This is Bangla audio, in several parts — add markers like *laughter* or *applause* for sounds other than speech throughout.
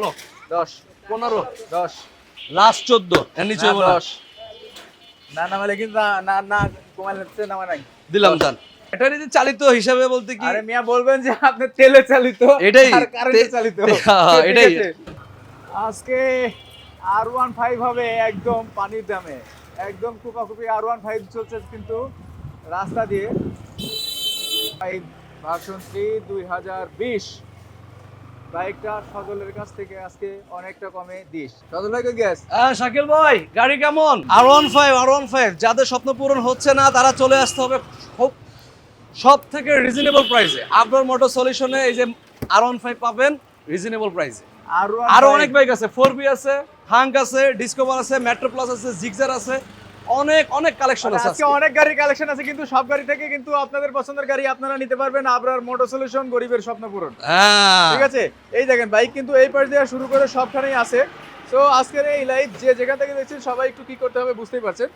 ষোলো দশ পনেরো দশ। লাস্ট চোদ্দ এর নিচে। দশ। না নামালে কিন্তু না- না কমালে নামা নাই। দিলাম জান ব্যাটারিতে চালিত হিসাবে বলতে কি? আরে মিয়া বলবেন যে আপনি তেলে চালিত *laughs* এটাই, কারেন্টে চালিত। *laughs* হ্যাঁ, এটাই। আজকে আর ওয়ান ফাইভ হবে একদম পানির দামে। একদম কুপাকুপি আর ওয়ান ফাইভ চলছে কিন্তু রাস্তা দিয়ে। ফাইভ ভার্সন থ্রি দুই হাজার বিশ। বাইকটা সজলের কাছ থেকে আজকে অনেকটা কমে দিস। সজল ভাই গ্যাস হ্যাঁ শাকিল ভাই গাড়ি কেমন? R one five R one five যাদের স্বপ্ন পূরণ হচ্ছে না তারা চলে আসতে হবে খুব সব থেকে রিজনেবল প্রাইসে আপনার মোটর সলিউশনে এই যে আর ওয়ান ফাইভ পাবেন রিজনেবল প্রাইসে আর আরও অনেক বাইক আছে ফোর বি আছে হাঙ্ক আছে ডিসকভার আছে মেট্রো প্লাস আছে জিগজার আছে অনেক অনেক কালেকশন আছে আজকে অনেক গাড়ির কালেকশন আছে কিন্তু সব গাড়ি থেকে কিন্তু আপনাদের পছন্দের গাড়ি আপনারা নিতে পারবেন আবরার মোটর সলিউশন গরিবের স্বপ্ন পূরণ। হ্যাঁ। ঠিক আছে? এই দেখেন বাইক কিন্তু এই পাশ দিয়ে শুরু করে সবখানেই আছে। সো আজকের এই লাইভ যে যেখান থেকে দেখছেন সবাই একটু কি করতে হবে বুঝতেই পারছেন।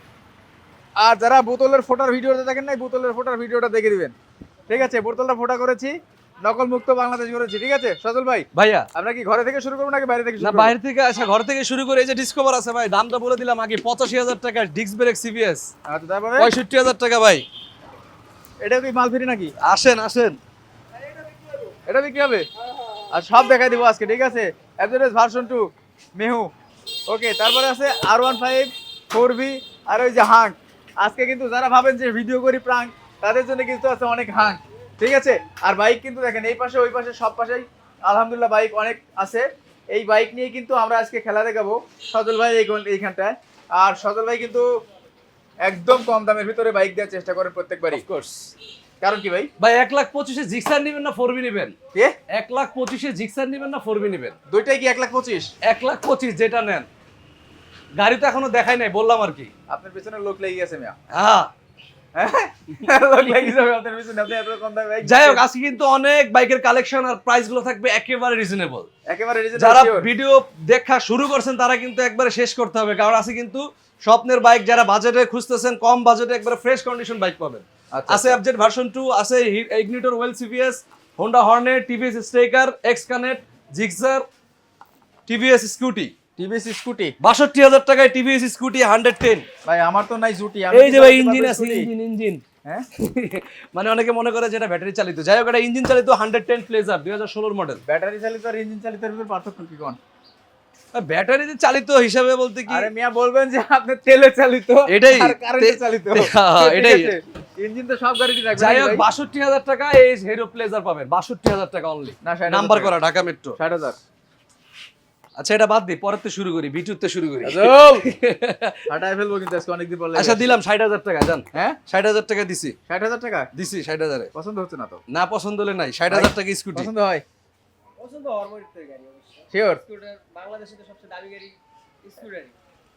আর যারা বোতলের ফোটার ভিডিওটা দেখেন নাই বোতলের ফোটার ভিডিওটা দেখে দিবেন। ঠিক আছে? বোতলটা ফোটা করেছি। নকল মুক্ত বাংলাদেশ করেছি ঠিক আছে? সজল ভাই ভাইয়া। আমরা কি ঘরে থেকে শুরু করব নাকি বাইরে থেকে না বাইরে থেকে আসা ঘর থেকে শুরু করে এই যে ডিসকভার আছে ভাই দামটা বলে দিলাম আগে পঁচাশি হাজার টাকা ডিস্ক ব্রেক সিবিএস আচ্ছা তারপরে? পঁয়ষট্টি হাজার টাকা ভাই। এটা কি মালফিরি নাকি? আসেন আসেন। এটা বিক্রি হবে? আর সব দেখাই দিব আজকে ঠিক আছে? অ্যাভারেজ ভার্সন টু মেহু ওকে তারপরে আছে R one five four V আর ওই যে হাঁক আজকে কিন্তু যারা ভাবেন যে ভিডিও করি প্রাঙ্ক তাদের জন্য কিন্তু আছে অনেক হাঁক ঠিক আছে? আর বাইক কিন্তু দেখেন এই পাশে ওই পাশে সব পাশেই আলহামদুলিল্লাহ বাইক অনেক আছে। এই বাইক নিয়ে কিন্তু আমরা আজকে খেলা দেখাবো সজল ভাই এই এইখানটায়। আর সজল ভাই কিন্তু একদম কম দামের ভিতরে বাইক দেওয়ার চেষ্টা করেন প্রত্যেকবারই। কোর্স কারণ কি ভাই? ভাই এক লাখ পঁচিশে জিক্সার নেবেন না ফোর বি নেবেন? কে? এক লাখ পঁচিশে জিক্সার নেবেন না ফোর বি নেবেন? দুইটাই কি এক লাখ পঁচিশ? এক লাখ পঁচিশ যেটা নেন। গাড়ি তো এখনও দেখাই নাই বললাম আর কি। আপনার পেছনে লোক লেগে গেছে মিয়া। হ্যাঁ। যাই হোক আজকে কিন্তু অনেক বাইকের কালেকশন আর প্রাইসগুলো থাকবে একেবারে রিজনেবল একেবারে যারা ভিডিও দেখা শুরু করছেন তারা কিন্তু একবারে শেষ করতে হবে কারণ আছে কিন্তু স্বপ্নের বাইক যারা বাজেটে খুঁজতেছেন কম বাজেটে একবারে ফ্রেশ কন্ডিশন বাইক পাবেন। আচ্ছা, আছে আপডেট ভার্সন টু আছে ইগনিটর ওয়েল সিভিএস Honda Hornet TVS স্টেকার X connect Gixxer TVS Scooty TVS Scooty. বাষট্টি হাজার টাকায় টিভিএস স্কুটি হান্ড্রেড টেন। ভাই আমার তো নাই জুটি এই যে ভাই ইঞ্জিন আছে ইঞ্জিন ইঞ্জিন। হ্যাঁ? *laughs* মানে অনেকে মনে করে যেটা ব্যাটারি চালিত। যাই হোক এটা ইঞ্জিন চালিত হান্ড্রেড টেন প্লেজার দুই হাজার ষোলোর মডেল ব্যাটারি চালিত আর ইঞ্জিন চালিতের ভিতর পার্থক্য কি কোন? ব্যাটারিতে চালিত হিসাবে বলতে কি আরে মিয়া বলবেন যে আপনি তেলে চালিত এটাই, কারেন্টে চালিত। হ্যাঁ, এটাই। ইঞ্জিন তো সব গাড়িতে থাকবে যাই হোক ভাই? বাষট্টি হাজার টাকা এই হিরো প্লেজার পাবেন। বাষট্টি হাজার টাকা অনলি না, নাম্বার করা ঢাকা মেট্রো ষাট হাজার। আচ্ছা এটা বাদ দিই পরের তো শুরু করি বিটুতে শুরু করি। *laughs* হাঁটায় ফেলব কিন্তু আজকে অনেকদিন পর আচ্ছা দিলাম ষাট হাজার টাকা জান। হ্যাঁ? ষাট হাজার টাকা দিছি। ষাট হাজার টাকা? দিছি ষাট হাজারে। পছন্দ হচ্ছে না তো? না পছন্দ হলে নাই ষাট হাজার টাকা স্কুটি। পছন্দ হয়? পছন্দ হওয়ার গাড়ি শিওর স্কুটার বাংলাদেশে তো সবচেয়ে দামি গাড়ি স্কুটারই।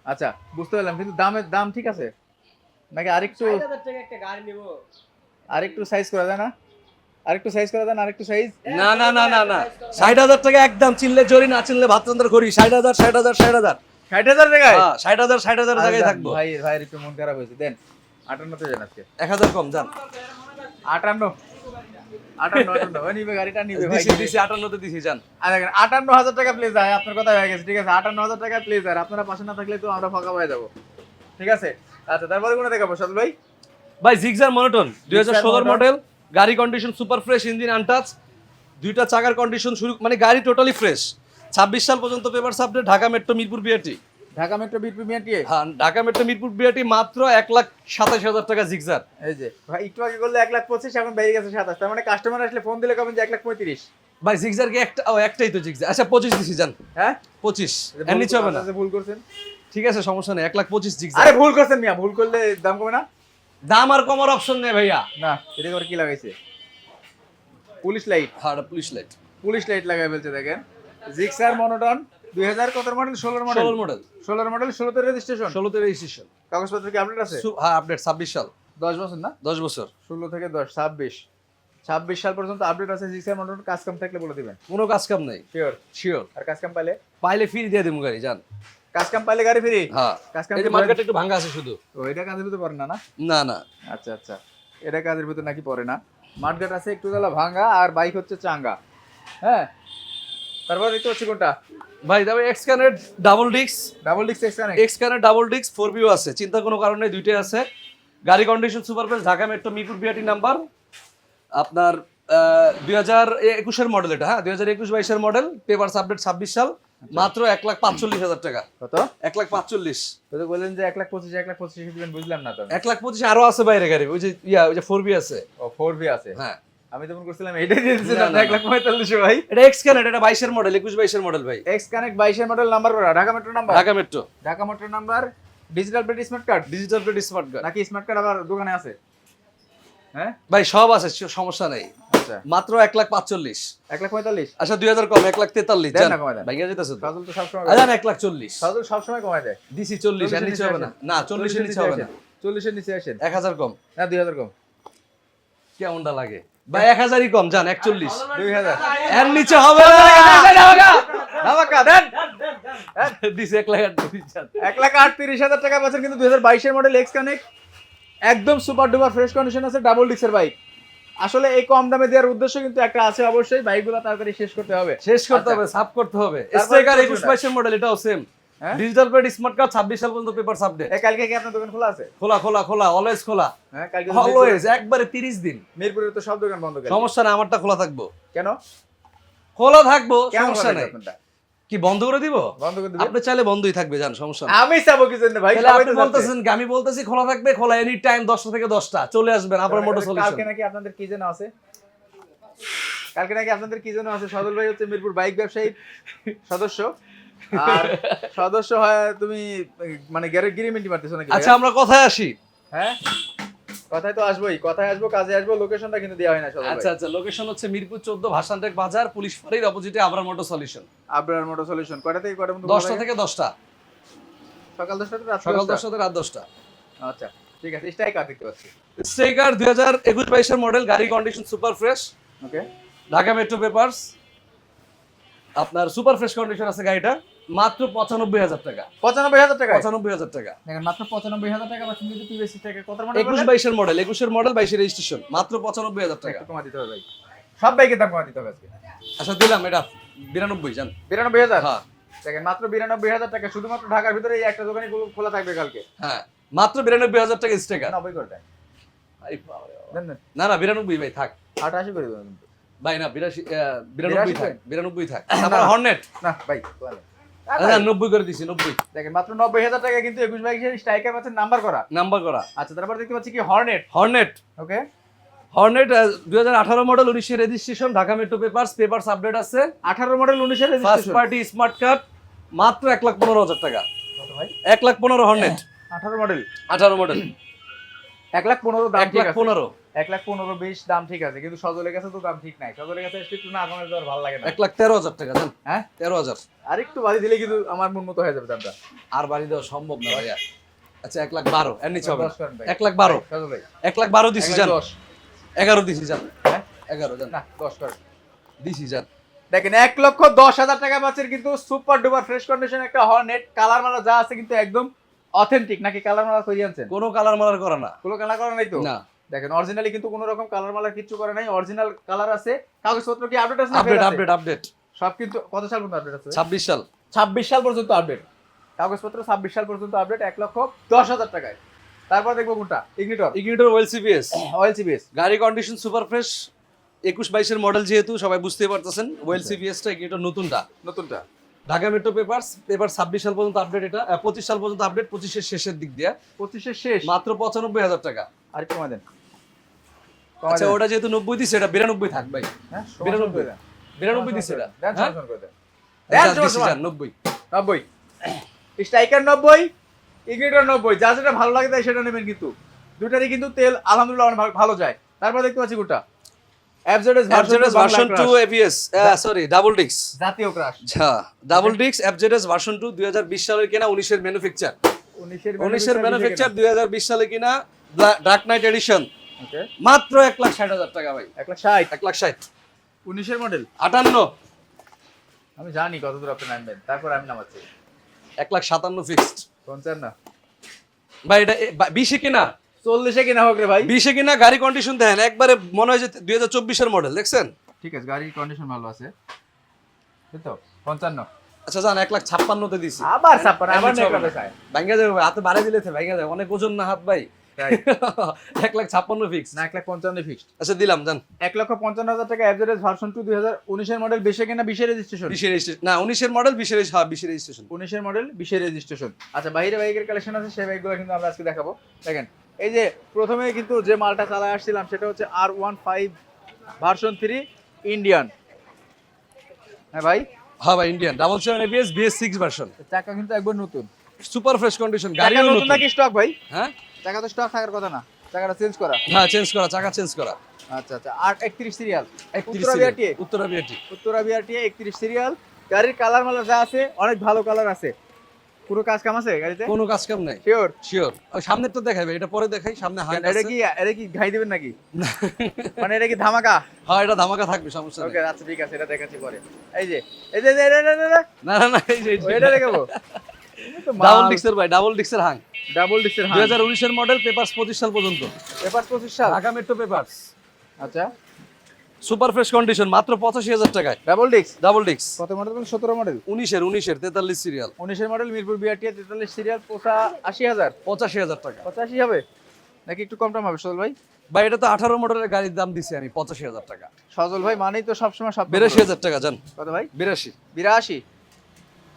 আচ্ছা বুঝতে পারলাম কিন্তু দামের দাম ঠিক আছে? নাকি আরেকটু ষাট হাজার টাকা একটা গাড়ি নেব। আরেকটু সাইজ করা যায় না? আরেকটু সাইজ করা যায় না আরেকটু সাইজ না না না না না। ষাট হাজার টাকা একদম চিনলে জরি না চিনলে ভাত রান্দার করি ষাট হাজার ষাট হাজার ষাট হাজার। ষাট হাজার টাকায়? হ্যাঁ, ষাট হাজার ষাট হাজার জায়গায় আচ্ছা, থাকব। ভাই ভাইয়ের একটু মন খারাপ হয়েছে। দেন আটান্নতে যান আজকে। এক হাজার কম যান। আটান্ন। আটান্ন আটান্ন। নিবে গাড়িটা নিবে ভাই। দিছি দিছি আটান্নতে দিছি যান। আর দেখেন আটান্ন হাজার টাকা প্লেস হয় আপনার কথা হয়ে গেছে ঠিক আছে? আটান্ন হাজার টাকা প্লেস আর আপনারা পাশে না থাকলে তো আমরা ফাঁকা হয়ে যাব। ঠিক আছে? আচ্ছা তারপরে কোনো দেখাবো সদ ভাই? ভাই জিক্সার মনোটন দুই হাজার ষোলোর মডেল গাড়ি condition super fresh engine untouch দুইটা চাকার কন্ডিশন শুরু মানে গাড়ি টোটালি ফ্রেশ ছাব্বিশ সাল পর্যন্ত paper সাবডেট Dhaka metro Mirpur BRT Dhaka metro Mirpur TA হ্যাঁ ঢাকা মেট্রো মিরপুর বিআরটি মাত্র এক লাখ সাতাশ হাজার টাকা জিগজার এই যে ভাই একটু আগে করলে এক লাখ পঁচিশ এখন বেড়ে গেছে সাতাশ। তার মানে কাস্টমার আসলে ফোন দিলে কবেন যে এক লাখ পঁয়ত্রিশ? ভাই জিগজার কি একটা ও একটাই তো জিক্সার আচ্ছা পঁচিশ দিছি যান হ্যাঁ? পঁচিশ। ভুল- এর নিচে হবে না। আচ্ছা, ভুল করছেন। ঠিক আছে সমস্যা নেই। এক লাখ পঁচিশ জিক্সার আরে ভুল করছেন মিয়া ভুল করলে দাম কমে না? দাম আর কমার অপশন নেই ভাইয়া। না এটা করে কি লাগাইছে? পুলিশ লাইট হ্যাঁ পুলিশ লাইট পুলিশ লাইট লাগাই ফেলছে দেখেন। জিক্সার মনোটন দুই হাজার কত মডেল ষোলোর মডেল ষোলোর মডেল ষোলোর মডেল ষোলোতে রেজিস্ট্রেশন ষোলোতে রেজিস্ট্রেশন কাগজপত্র কি আপডেট আছে? হ্যাঁ আপডেট ছাব্বিশ সাল। দশ বছর না? দশ বছর। ষোলো থেকে দশ ছাব্বিশ। ছাব্বিশ সাল পর্যন্ত আপডেট আছে জিক্সার মনোটন কাজ কাম থাকলে বলে দিবেন। কোনো কাজ কাম নেই। শিওর শিওর আর কাজ কাম পাইলে? পাইলে ফ্রি দিয়ে দেবো গাড়ি যান। কাজ কাম পাইলে গাড়ি ফ্রি? হ্যাঁ। কাজ কাম এই যে একটু ভাঙা আছে শুধু। ও এটা কাজের ভিতরে পড়ে না না? না না। আচ্ছা আচ্ছা। এটা কাজের ভিতরে নাকি পড়ে না। মাঠঘাট আছে একটু তাহলে ভাঙা আর বাইক হচ্ছে চাঙ্গা। হ্যাঁ? তারপর দেখতে পাচ্ছি কোনটা? ভাই তবে এক্স ক্যানের ডাবল ডিক্স ডাবল ডিক্স এক্স কানেক্ট এক্স ক্যানের ডাবল ডিক্স ফোর ভিউ আছে। চিন্তা কোনো কারণে দুইটাই আছে। গাড়ি condition super place Dhaka metro Mirpur BRT number আপনার দুই হাজার একুশের মডেল এটা হ্যাঁ? দুই হাজার একুশ বাইশের মডেল পেপার আপডেট ছাব্বিশ সাল। মাত্র এক লাখ পাঁচচল্লিশ হাজার টাকা। কত? এক লাখ পাঁচচল্লিশ। তো বললেন যে এক লাখ পঁচিশ এক লাখ পঁচিশ দিবেন বুঝলাম না তো। এক লাখ পঁচিশ আরও আছে বাইরে গাড়ি ওই যে ইয়া ওই যে ফোর বি আছে। ও ফোর বি আছে? হ্যাঁ। আমি তো মনে করছিলাম এটাই দিয়ে দিচ্ছেন না, আপনি না, এক লাখ পঁয়তাল্লিশে ভাই। এটা এক্স ক্যানেট এটা বাইশের মডেল একুশ বাইশের মডেল ভাই। এক্স কানেক্ট বাইশের model number Dhaka metro number Dhaka metro Dhaka metro number digital plate smart card digital plate smart card নাকি স্মার্ট কার্ড আবার দোকানে আছে? হ্যাঁ? ভাই সব আছে সমস্যা নেই। আচ্ছা মাত্র এক লাখ পাঁচচল্লিশ। এক লাখ পঁয়তাল্লিশ? আচ্ছা দুই হাজার কম এক লাখ তেতাল্লিশ। ভাইয়া যেতেছে তো। সাজল তো সবসময় এক লাখ চল্লিশ। সাজল সবসময় কমায় দেয়। দিছি চল্লিশ এর নিচে হবে না। না চল্লিশের নিচে হবে না। চল্লিশের নিচে আসেন। এক হাজার কম। না দুই হাজার কম। কেমনটা লাগে? ভাই এক হাজারই কম যান একচল্লিশ। দুই হাজার। এর নিচে হবে। এক লাখ আটত্রিশ হাজার টাকা পাচ্ছেন কিন্তু দুই হাজার বাইশের মডেল এক্স কানেক্ট একদম সুপার ডুপার ফ্রেশ কন্ডিশন আছে ডাবল ডিক্সের বাইক আসলে এই কম দামে দেওয়ার উদ্দেশ্য কিন্তু একটা আছে অবশ্যই বাইকগুলো তাড়াতাড়ি শেষ করতে হবে। শেষ করতে আচ্ছা। হবে সাফ করতে হবে। স্ট্রাইকার কোনটা? একুশ বাইশের মডেল এটাও সেম হ্যাঁ? ডিজিটাল প্লেট স্মার্ট কার্ড ছাব্বিশ সাল পর্যন্ত পেপার আপডেট কালকে কি আপনার দোকান খোলা আছে? খোলা খোলা খোলা অলওয়েজ খোলা। হ্যাঁ কালকে অলওয়েজ একবারে তিরিশ দিন। মিরপুরে- তো সব দোকান বন্ধ করে সমস্যা নাই আমারটা খোলা থাকব। কেন? খোলা থাকব সমস্যা নাই? কি বন্ধ করে দিব? বন্ধ করে দিবেন আপনি চাইলে বন্ধই থাকবে জান সমস্যা আমি চাবো কি জন্য ভাই? তাহলে আপনি বলতেছেন কি? আমি বলতেছি খোলা থাকবে খোলা এনি টাইম দশটা থেকে দশটা চলে আসবেন আপনার মোটর কালকে নাকি আপনাদের কি যেন আছে? কালকে নাকি আপনাদের কি যেন আছে? সদল ভাই হচ্ছে মিরপুর বাইক ব্যবসায়ী সদস্য। আর সদস্য হয় তুমি মানে গ্যারেট গিরিমিন্টি মারতেছো নাকি আচ্ছা আমরা কথায় আসি। হ্যাঁ? কথায় তো আসবোই কথায় আসব কাজে আসব লোকেশনটা কিন্তু দেওয়া হয় না আচ্ছা আচ্ছা লোকেশন হচ্ছে মিরপুর চোদ্দ ভাসানটেক বাজার পুলিশ ফাঁড়ির অপোজিটে Abrar motor solution Abrar motor solution কয়টা থেকে কয়টা পর্যন্ত দশটা থাকে? দশটা। সকাল দশটা থেকে রাত সকাল দশটা? থেকে রাত দশটা। আচ্ছা ঠিক আছে স্ট্রাইকার দেখতে পাচ্ছি। স্ট্রেকার দুই হাজার একুশ বাইশের মডেল গাড়ি condition super fresh okay Dhaka metro papers আপনার সুপার ফ্রেশ কন্ডিশন আছে গাড়িটা। মাত্র পঁচানব্বই হাজার টাকা। পঁচানব্বই হাজার টাকা পঁচানব্বই হাজার টাকা। দেখেন মাত্র পঁচানব্বই হাজার টাকা পাচ্ছেন কিন্তু টিভিএস স্ট্রাইকার কত মডেল একুশ বাইশের মডেল একুশের মডেল বাইশের রেজিস্ট্রেশন মাত্র পঁচানব্বই হাজার টাকা। কমা দিতে হবে ভাই। সব বাইকের দাম কমা দিতে হবে আজকে। আচ্ছা দিলাম এটা বিরানব্বই জান। বিরানব্বই হাজার? হ্যাঁ। দেখেন মাত্র বিরানব্বই হাজার টাকা। শুধুমাত্র ঢাকার ভিতরে এই একটা দোকানে খোলা থাকবে কালকে। হ্যাঁ মাত্র বিরানব্বই হাজার টাকা স্টেকার নব্বই করে দেন। না না বিরানব্বই ভাই থাক। আটাশি করে দেবেন ভাই না বিরাশি বিরানব্বই থাক বিরানব্বই থাক। তারপর হর্নেট না। ভাই বলেন। আ, আচ্ছা। ভাই, নব্বই করে দিছি নব্বই। দেখেন মাত্র নব্বই হাজার টাকা কিন্তু একুশ বাইকের স্ট্রাইকার পাচ্ছেন নাম্বার করা। নাম্বার করা। আচ্ছা তারপর দেখতে পাচ্ছি কি হর্নেট হর্নেট ওকে হর্নেট দুই হাজার আঠারো মডেল উনিশের registration Dhaka metro papers papers update আছে। আঠারো মডেল উনিশের ফার্স্ট পার্টি স্মার্ট কার্ড মাত্র এক লাখ পনেরো হাজার টাকা। ভাই? এক লাখ পনেরো হর্নেট আঠারো মডেল আঠারো মডেল এক লাখ পনেরো এক লাখ পনেরো। এক লাখ পনেরো বিশ দাম ঠিক আছে কিন্তু সজলের কাছে তো দাম ঠিক নাই। সজলের কাছে একটু না কমে ভালো লাগে না। এক লাখ তেরো হাজার টাকা জান? হ্যাঁ? তেরো হাজার। আর একটু বাড়ি দিলে কিন্তু আমার মন মতো হয়ে যাবে দামটা। আর বাড়ি দেওয়া সম্ভব না ভাইয়া। আচ্ছা এক লাখ বারো এর নিচে হবে। এক লাখ বারো। এক লাখ বারো দিছি যান দশ। এগারো দিছি যান হ্যাঁ? এগারো যান না দশ করেন। দিছি যান দেখেন এক লক্ষ দশ হাজার টাকা পাচ্ছেন কিন্তু সুপার ডুপার ফ্রেশ কন্ডিশন একটা হর্নেট কালার মালা যা আছে কিন্তু একদম অথেন্টিক। নাকি কালার মালা তৈরি আনছেন? কোনো কালার মালার করা না। কোনো কালার করা নাই তো? না। দেখেন অরিজিনালি কিন্তু কোনো রকম কালার মালার কিছু করা নাই। অরিজিনাল কালার আছে কাগজপত্র কি আপডেট আছে আপডেট আপডেট আপডেট সব কিন্তু কত সাল পর্যন্ত আপডেট আছে? ছাব্বিশ সাল। ছাব্বিশ সাল পর্যন্ত আপডেট কাগজপত্র ছাব্বিশ সাল পর্যন্ত আপডেট এক লক্ষ দশ হাজার টাকায়। তারপর দেখব কোনটা? Ignitor Ignitor well CBS oil CBS গাড়ি কন্ডিশন সুপার ফ্রেশ একুশ বাইশের মডেল যেহেতু সবাই বুঝতেই পারতেছেন ওয়েল সিবিএসটা ইগনিটর নতুনটা। নতুনটা। ঢাকা মেট্রো পেপারস পেপার ছাব্বিশ সাল পর্যন্ত আপডেট এটা। পঁচিশ সাল পর্যন্ত আপডেট পঁচিশের শেষের দিক দিয়ে। পঁচিশের শেষ। মাত্র পঁচানব্বই হাজার টাকা। আর কমা দেন। কমায় আচ্ছা ওটা যেহেতু নব্বই দিচ্ছে এটা বিরানব্বই থাক ভাই। হ্যাঁ, বিরানব্বই। বিরানব্বই দিচ্ছে এটা হ্যাঁ? নব্বই। নব্বই। স্ট্রাইকার নব্বই নব্বই যা যেটা ভালো লাগে তাই সেটা নেবেন কিন্তু। দুটারই কিন্তু তেল আলহামদুলিল্লাহ অনেক ভালো- যায়। তারপর দেখতে পাচ্ছি অ্যাবজেডেস version two ABS sorry double ডিক্স জাতীয় ক্রাশ আচ্ছা ডাবল ডিক্স অ্যাপজেডেস ভার্সন টু দুই হাজার বিশ সালের কিনা উনিশের ম্যানুফ্যাকচার উনিশের উনিশের ম্যানুফ্যাকচার দুই হাজার বিশ সালে কিনা ডার্ক নাইট এডিশন মাত্র এক লাখ ষাট হাজার টাকা ভাই। এক লাখ ষাট? এক লাখ ষাট। উনিশের মডেল আটান্ন। আমি জানি কত দূর আপনি নামবেন। তারপর আমি নামাচ্ছি। এক লাখ সাতান্ন ফিক্সড পঞ্চান্ন। ভাই এটা বিশে কিনা? চল্লিশে কিনা হোক রে ভাই। বিশে কিনা? গাড়ি কন্ডিশন দেখেন একবারে মনে হয় যে দুই হাজার চব্বিশের মডেল দেখছেন? ঠিক আছে গাড়ির কন্ডিশন ভালো আছে। তো পঞ্চান্ন। আচ্ছা জান এক লাখ ছাপ্পান্নতে দিছি। আবার ছাপ্পান্ন আবার ভাঙ্গা যাবে হাতে বাড়াই দিলে ভাঙ্গা যাবে। অনেক ওজন না হাত ভাই। *laughs* এক লাখ ছাপ্পান্ন ফিক্স না এক লাখ পঞ্চান্ন ফিক্সড আচ্ছা দিলাম জান। এক লক্ষ পঞ্চান্ন হাজার টাকা অ্যাভারেজ ভার্সন টু দুই হাজার উনিশের মডেল বিশে কিনা বিশের রেজিস্ট্রেশন বিশের রেজিস্ট্রেশন না উনিশের মডেল রেজি- হ্যাঁ বিশের রেজিস্ট্রেশন উনিশের মডেল বিশের রেজিস্ট্রেশন আচ্ছা বাইরে বাইকের কালেকশন আছে সেই বাইকগুলো কিন্তু আমরা আজকে দেখাবো। দেখেন এই যে প্রথমে কিন্তু যে মালটা চালায় আসছিলাম সেটা হচ্ছে R one five version three Indian হ্যাঁ ভাই? হ্যাঁ ভাই Indian double seven ABS BS six version চাকা কিন্তু একবার নতুন। সুপার ফ্রেশ কন্ডিশন নতুন নতুন। নাকি স্টক ভাই? হ্যাঁ? চাকা তো স্টক থাকার কথা না। চাকাটা চেঞ্জ করা। হ্যাঁ চেঞ্জ করা চাকা চেঞ্জ করা। আচ্ছা আচ্ছা। আর একত্রিশ serial Uttara BRTA Uttara BRT Uttara BRTA একত্রিশ সিরিয়াল গাড়ির কালার মালার যা আছে অনেক ভালো কালার আছে। পুরো কাজ কাম আছে গাড়িতে? কোনো কাজ কাম নাই। শিওর শিওর ওই সামনের তো দেখাবে এটা পরে দেখাই সামনে হাই এটা কি এটা কি ঘাই দিবেন নাকি? মানে এটা কি ধামাকা? হ্যাঁ এটা ধামাকা থাকবে সমস্যা ওকে আচ্ছা ঠিক আছে এটা দেখাচ্ছি পরে। এই যে এই যে না না না এই যে এটা দেখাবো? ডাবল ডিক্সের ভাই ডাবল ডিক্সের হাং ডাবল দুই হ্যাঁ হাজার উনিশের মডেল পেপারস পঁচিশ সাল পর্যন্ত। পেপার পঁচিশ সাল। ঢাকা মেট্রো পেপারস আচ্ছা। সুপার ফ্রেশ কন্ডিশন মাত্র পঁচাশি হাজার টাকায়। ডাবল ডিক্স ডাবল ডিক্স কত মডেল সতেরো মডেল উনিশের উনিশের তেতাল্লিশ সিরিয়াল উনিশের মডেল মিরপুর বিআরটি তেতাল্লিশ সিরিয়াল পোষা আশি হাজার। পঁচাশি হাজার টাকা। পঁচাশি হবে? নাকি একটু কম টম হবে সজল ভাই? ভাই এটা তো আঠারো মডেলের গাড়ির দাম দিছি আমি পঁচাশি হাজার টাকা। সজল ভাই মানেই তো সবসময় সব বিরাশি হাজার টাকা জান। কত ভাই? বিরাশি। বিরাশি?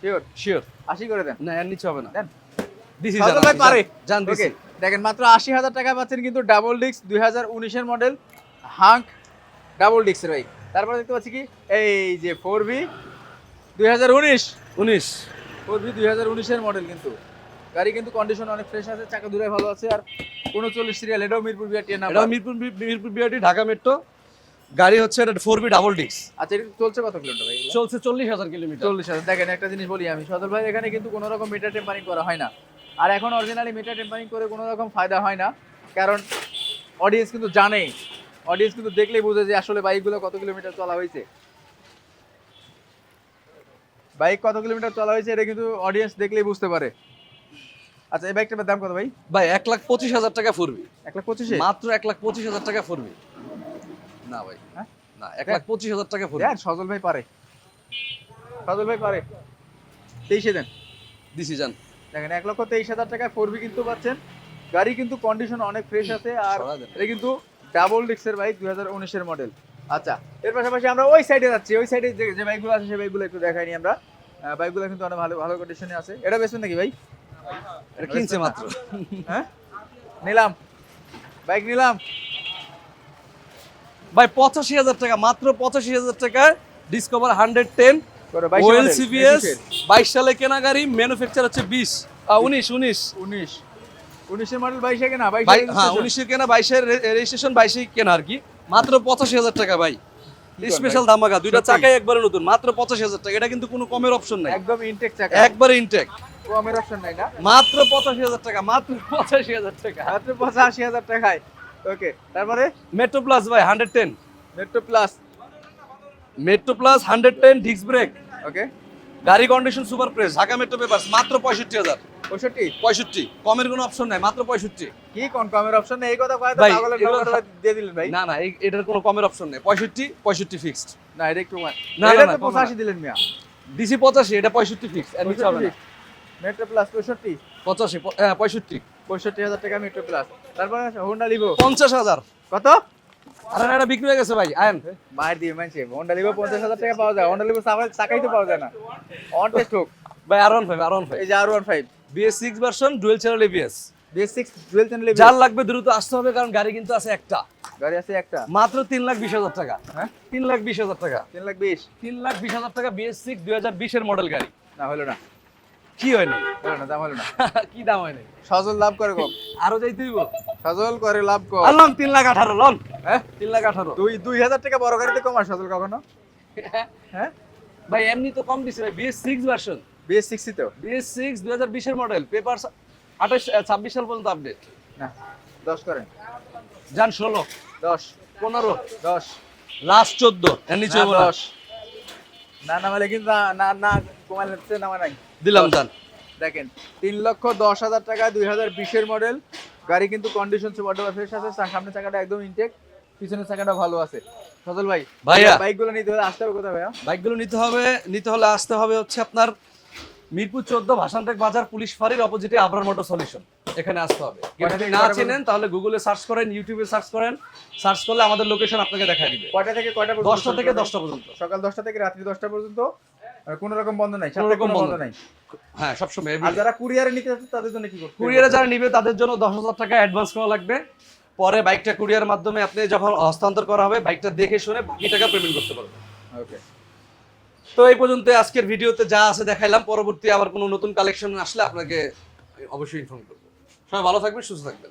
শিওর শিওর আশি করে দেন। না এর নিচে হবে না। দেন। সজল ভাই পারে। জান দিছি দেখেন মাত্র আশি হাজার টাকা পাচ্ছেন কিন্তু ডাবল ডিস্ক দুই হাজার উনিশের মডেল হাঙ্ক ডাবল ডিস্কের ভাই। তারপরে দেখতে পাচ্ছি কি? এই যে ফোর ভি দুই হাজার উনিশ। উনিশ। ফোর ভি দুই হাজার উনিশের মডেল কিন্তু। গাড়ি কিন্তু কন্ডিশন অনেক ফ্রেশ আছে চাকা দূরে ভালো আছে আর উনচল্লিশ সিরিয়াল এটাও Mirpur BRT number Mirpur Mirpur BRT Dhaka metro গাড়ি হচ্ছে এটা ফোর বি ডাবল ডিক্স আচ্ছা এটা চলছে কত কিলোমিটার ভাই চলছে চল্লিশ হাজার কিলোমিটার। চল্লিশ হাজার। দেখেন একটা জিনিস বলি আমি সদর ভাই এখানে কিন্তু কোনো রকম মিটার টেম্পারিং করা হয় না। আর এখন অরিজিনালি মিটার টেম্পারিং করে কোনো রকম ফায়দা হয় না কারণ অডিয়েন্স কিন্তু জানে অডিয়েন্স কিন্তু দেখলেই বুঝে যে আসলে বাইকগুলো কত কিলোমিটার চলা হয়েছে। বাইক কত কিলোমিটার চলা হয়েছে এটা কিন্তু অডিয়েন্স দেখলেই বুঝতে পারে। আচ্ছা এই বাইকটার দাম কত ভাই? ভাই এক লাখ পঁচিশ হাজার টাকা ফুরবি এক লাখ পঁচিশে? মাত্র এক লাখ পঁচিশ হাজার টাকা ফুরবি না ভাই হ্যাঁ? না এক লাখ পঁচিশ হাজার টাকা দেন সজল ভাই পারে। সজল ভাই পারে। তেইশে দেন। দিছি জান দেখেন এক লক্ষ তেইশ হাজার টাকায় ফোর কিন্তু পাচ্ছেন। গাড়ি কিন্তু কন্ডিশন অনেক ফ্রেশ আছে। আর এটা কিন্তু ডাবল ডিক্সের বাইক দুই হাজার উনিশের মডেল আচ্ছা এর পাশাপাশি আমরা ওই সাইডে যাচ্ছি। ওই সাইডে যে যে বাইকগুলো আছে সেই বাইকগুলো একটু দেখাইনি আমরা। বাইকগুলো কিন্তু অনেক ভালো ভালো কন্ডিশনে আছে। এটা বেচবেন নাকি ভাই? এটা কিনছে মাত্র। হ্যাঁ? নিলাম। বাইক নিলাম। ভাই পঁচাশি হাজার টাকা মাত্র পঁচাশি হাজার টাকায় discover hundred ten well CBS বাইশ সালে কেনা গাড়ি ম্যানুফ্যাকচার হচ্ছে বিশ। উনিশ উনিশ। উনিশ। উনিশের মডেল বাইশে কেনা বাইশ হ্যাঁ উনিশের কেনা বাইশের রেজিস্ট্রেশন বাইশে কেনা আর কি। মাত্র পঁচাশি হাজার টাকা ভাই। করেন স্পেশাল ধামাকা দুইটা? চাকাই একবারে নতুন মাত্র পঁচাশি হাজার টাকা। এটা কিন্তু কোনো কমের অপশন নাই। একদম ইনটেক চাকা। একবারে ইনটেক কমের অপশন নাই না? মাত্র পঁচাশি হাজার টাকা মাত্র পঁচাশি হাজার টাকা। মাত্র পঁচাশি হাজার টাকায়। ওকে তারপরে? মেট্রো প্লাস ভাই hundred ten metro plus metro plus hundred ten disc brake okay. গাড়ি condition super fresh Dhaka metro paper মাত্র পঁয়ষট্টি হাজার। পঁয়ষট্টি? পঁয়ষট্টি। কমের কোনো অপশন নাই মাত্র পঁয়ষট্টি। কি কোন কমের অপশন নেই? এই কথা কয় ভাই, দিয়ে দিলেন ভাই। না না এই- এটার কোনো কমের অপশন নেই। পঁয়ষট্টি পঁয়ষট্টি ফিক্সড না এটা একটু না, এটা তো পঁচাশি দিলেন মিয়া। ডিসি পঁচাশি এটা পঁয়ষট্টি ফিক্স এর নিচে হবে না। মেট্রো প্লাস পঁয়ষট্টি? পঁচাশি হ্যাঁ পঁয়ষট্টি। পঁয়ষট্টি হাজার টাকা মেট্রো প্লাস তারপরে হোন্ডা লিভো পঞ্চাশ হাজার। কত? আরে এটা বিক্রি হয়ে গেছে ভাই আয়ন। মায়ের দিয়ে মানছে। হোন্ডা লিভো পঞ্চাশ হাজার টাকা পাওয়া যায়। হোন্ডা লিভো চাকাই তো পাওয়া যায় না। অন টেস্ট হোক ভাই R one five R one five এই যে R one five BS six version dual channel ABS BS six dual channel যার লাগবে দ্রুত আসতে হবে কারণ গাড়ি কিন্তু আছে একটা। গাড়ি আছে একটা। মাত্র তিন লাখ বিশ হাজার টাকা। হ্যাঁ? তিন লাখ বিশ হাজার টাকা। তিন লাখ বিশ। তিন লাখ বিশ হাজার টাকা বিএস সিক্স দুই হাজার বিশের মডেল গাড়ি। না হলো না। কি হয়নি হলো না দাম হলো না। *laughs* কি দাম হয়নি সজল লাভ করে কম। আরও যাইতে হইব সজল করে লাভ কম। আনলাম তিন লাখ আঠারো লন। হ্যাঁ? তিন লাখ আঠারো। দুই দুই হাজার টাকা বড় গাড়িতে কম আর সজল কখনো? *laughs* হ্যাঁ? ভাই এমনি তো কম দিছে ভাই। বিএস সিক্স ভার্সন বিএস সিক্সই তো। বিএস সিক্স দুই হাজার বিশের মডেল পেপার আঠাশ ছাব্বিশ সাল পর্যন্ত আপডেট না দশ করেন। যান ষোলো। দশ। পনেরো। দশ। লাস্ট চোদ্দ। নিচে। দশ। না নামালে কিন্তু না- না কমালে নামা নাই। দিলাম যান দেখেন তিন লক্ষ দশ হাজার টাকা দুই হাজার বিশের মডেল গাড়ি কিন্তু কন্ডিশন সুপার ডুপার ফ্রেশ আছে সা- সামনের চাকাটা একদম ইনটেক পিছনের চাকাটা ভালো আছে। ফজল ভাই ভাইয়া। বাইকগুলো নিতে হলে আসতে হবে কোথায় ভাইয়া? বাইকগুলো নিতে হবে নিতে হলে আসতে হবে হচ্ছে আপনার মিরপুর চোদ্দ ভাসানটেক বাজার পুলিশ ফাঁড়ির অপোজিটে আবরার মোটর সলিউশন এখানে আসতে হবে। যদি না চেনেন তাহলে গুগলে সার্চ করেন ইউটিউবে সার্চ করেন। সার্চ করলে আমাদের লোকেশন আপনাকে দেখা দিবে। কয়টা থেকে কয়টা দশটা থেকে দশটা পর্যন্ত। সকাল দশটা থেকে রাত্রি দশটা পর্যন্ত। কোনো রকম বন্ধ নাই কোনো রকম বন্ধ নাই। হ্যাঁ সবসময় আর যারা কুরিয়ারে নিতে যাচ্ছে তাদের জন্য কি করতে কুরিয়ারে যারা নিবে তাদের জন্য দশ হাজার টাকা অ্যাডভান্স করা লাগবে। পরে বাইকটা কুরিয়ার মাধ্যমে আপনি যখন হস্তান্তর করা হবে বাইকটা দেখে শুনে বাকি টাকা পেমেন্ট করতে পারবেন। ওকে তো এই পর্যন্ত আজকের ভিডিওতে যা আছে দেখাইলাম। পরবর্তী আবার কোনো নতুন কালেকশন আসলে আপনাকে অবশ্যই ইনফর্ম করব। সবাই ভালো থাকবেন সুস্থ থাকবেন।